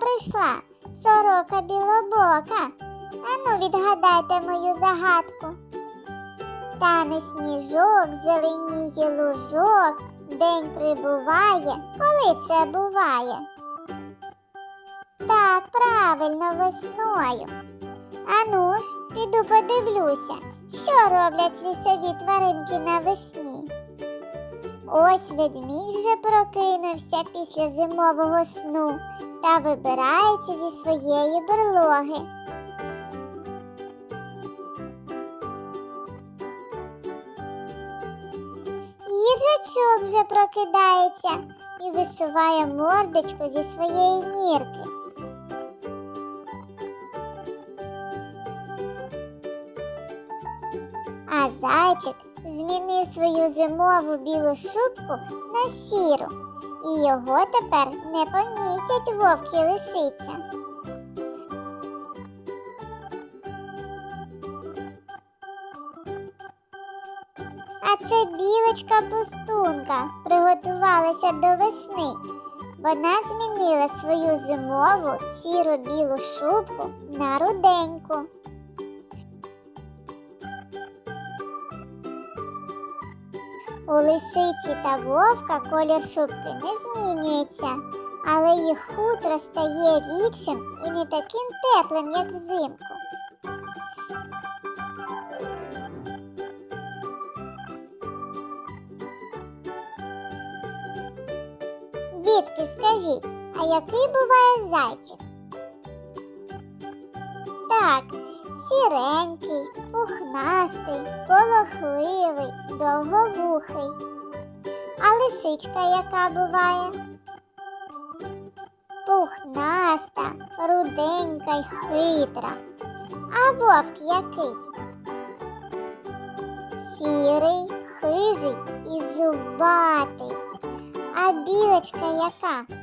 прийшла сорока білобока. Ану, відгадайте мою загадку. Тане сніжок, зеленіє лужок, день прибуває, коли це буває. Так, правильно, весною. Ану ж, піду подивлюся, що роблять лісові тваринки навесні. Ось ведмідь вже прокинувся після зимового сну та вибирається зі своєї берлоги. Їжачок вже прокидається і висуває мордочку зі своєї нірки. А зайчик змінив свою зимову білу шубку на сіру, і його тепер не помітять вовк і лисиця. А це білочка пустунка приготувалася до весни. Вона змінила свою зимову сіро білу шубку на руденьку. У лисиці та вовка колір шубки не змінюється, але їх хутро стає рідшим і не таким теплим, як взимку. Дітки, скажіть, а який буває зайчик? Так, сіренький, пухнастий, полохливий, довговухий. А лисичка яка буває? Пухнаста, руденька й хитра. А вовк який? Сірий, хижий і зубатий. А білочка яка?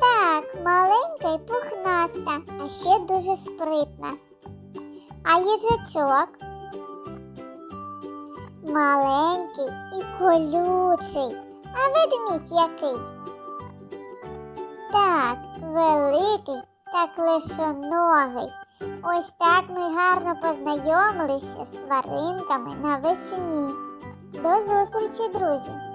Так, маленька й пухнаста, а ще дуже спритна. А їжачок? Маленький і колючий. А ведмідь який? Так, великий та клешоногий. Ось так ми гарно познайомилися з тваринками навесні. До зустрічі, друзі!